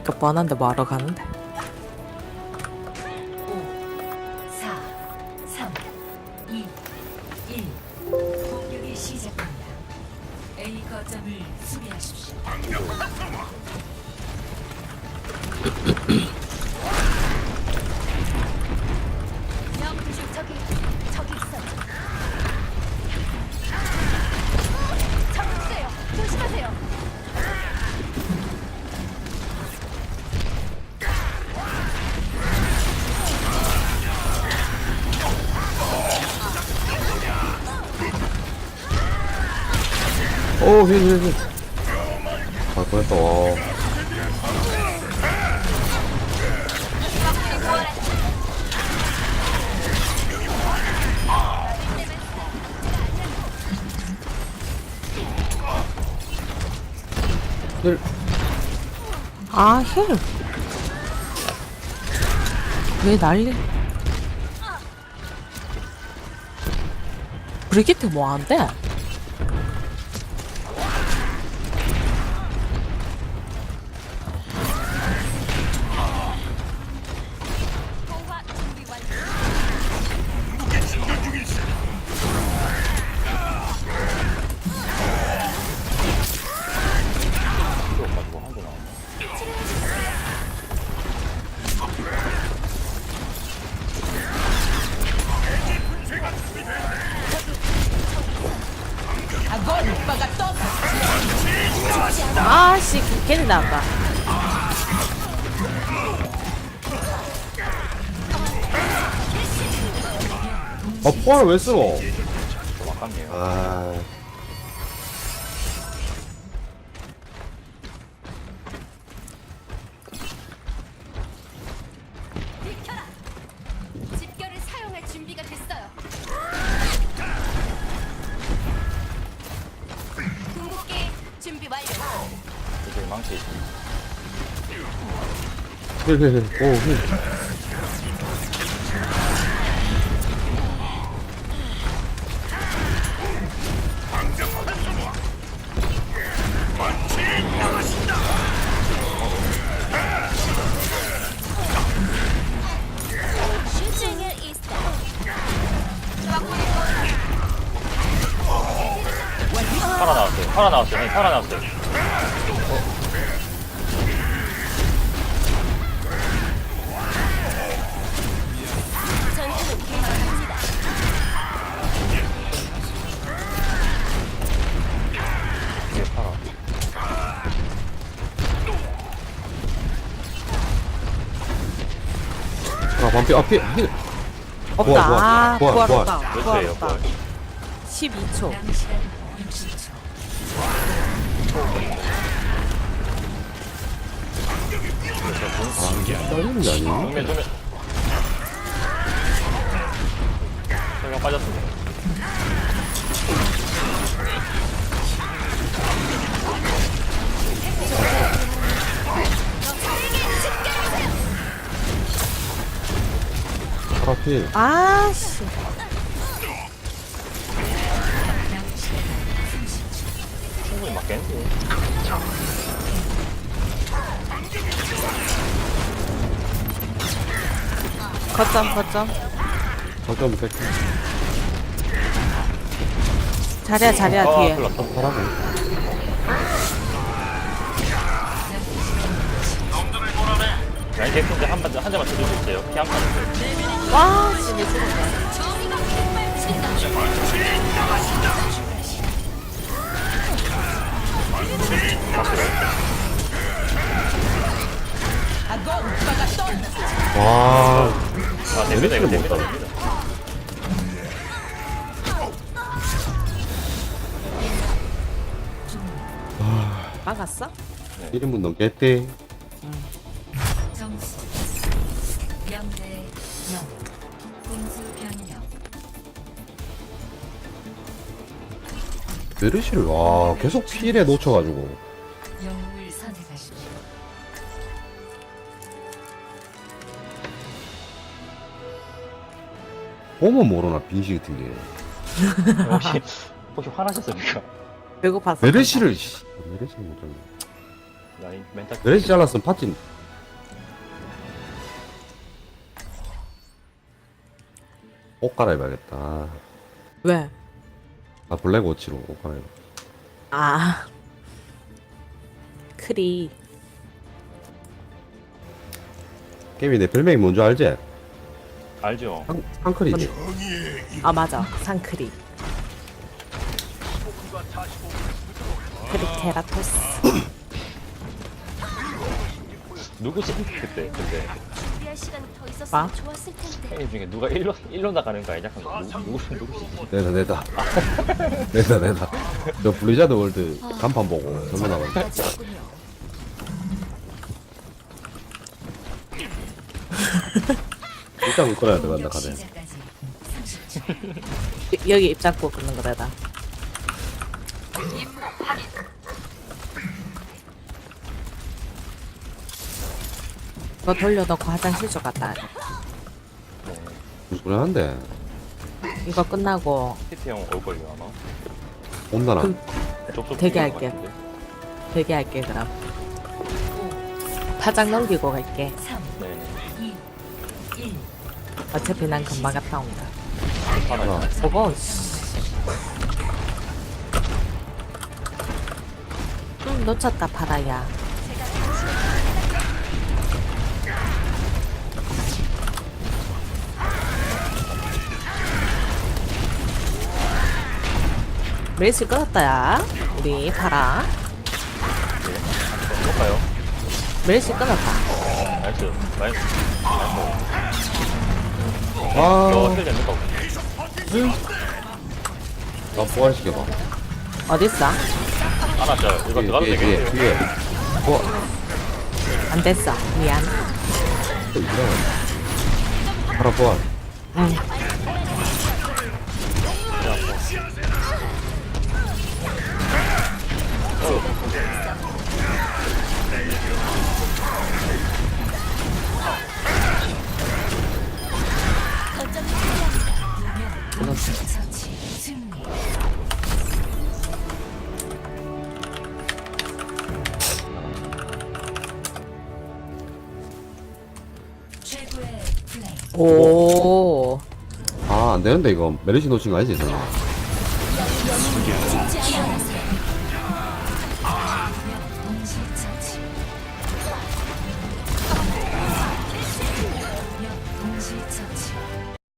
그러니까 뻔한데 뭐하러 가는데 5, 4, 3, 2, 1. 공격이 시작됩니다. A 거점을 수비하십시오. 오, 힐, 힐, 힐. 갈 뻔했다, 와. 힐. 아 힐 왜 난리 브리기트 뭐한대? 아씨 걔네 나온다 아, 포화를 왜 써? 좀아 준비 완료. 이제 망치. 힐, 힐, 힐. 오, 힐. 나왔어요. 살아 나왔어요. 네, 살아 나왔어요. 전투는 계속됩니다. 이게 살아. 아, 반피, 아, 피, 힐. 없다 부활, 부활, 아 부활, 부활 부활. 없다 몇 부활 없다 부활? 12초 시간 60초. 게 아니야? 정면, 정면. 설명 빠졌습니다. 파라 필. 아씨 충분히 맞겠는데. 거점 거점 잠깐만, 뺄게. 자리야 자리야 아, 뒤에 큰일 났다. 파라고. 라인 개인데 한, 번- 한 대만 쳐줄 수 있어요. 피한 번. 와씨 내 죽었다 정의가 빗발친다. 와, 아, 됩니다. 이거 됩니다. 못하네. 됩니다. 막았어? 1인분 넘겠대. 점수 0대 0. 공수 변경. 메르시를, 와, 계속 필에 놓쳐가지고. 보면 모르나, 빈시 같은 게. 혹시, 혹시 화나셨습니까? 배고팠어 메르시를, 씨. 메르시를 못 잡네. 라인 멘탈 그래서 잘랐으면 파티 옷 갈아입어야겠다 왜? 아 블랙 워치로 옷 갈아입어 아. 크리. 게임이 내 별명이 뭔지 알지? 알죠? 한, 한클이지 아, 맞아. 상크리. 크리케라토스. 누구지 그때 근데 준비할 시간이 더 있었으면 봐. 좋았을 텐데. 형님 중에 누가 일로 일로 나가는 거 아니냐? 누구 누구 누구지? 내다 내다 내다 내다 저 블리자드 월드 간판 보고 나갔는데 맞았군요. 일단 끌어야 카드 시작까지 30초. 여기 입장고 끊는 거다. 너 돌려놓고 화장실 좀 갔다. 돼. 불안한데 이거 끝나고 히트 형 올걸요 아마. 온다나 접속 대기할게. 중인 것 같은데. 대기할게 그럼. 파장 넘기고 갈게. 3, 네네. 2, 1. 어차피 난 금방 갔다 온다. 하나. 저거. 씨. 음 놓쳤다 파라야. 메이스 끊었다야. 우리 파라. 볼까요? 메이스 끊었다. 나이스. 나이스. 나이스. 아저힐 됩니까? 나 부활시켜봐 어딨어? 하나 저 이거 뒤에 들어가도 뒤에 뒤에 어? 안 됐어. 미안. 또 이상하네 파라 부활 응. 최고의 플레이. 오. 아 안되는데 이거 메르시 놓친 거 아니지 설마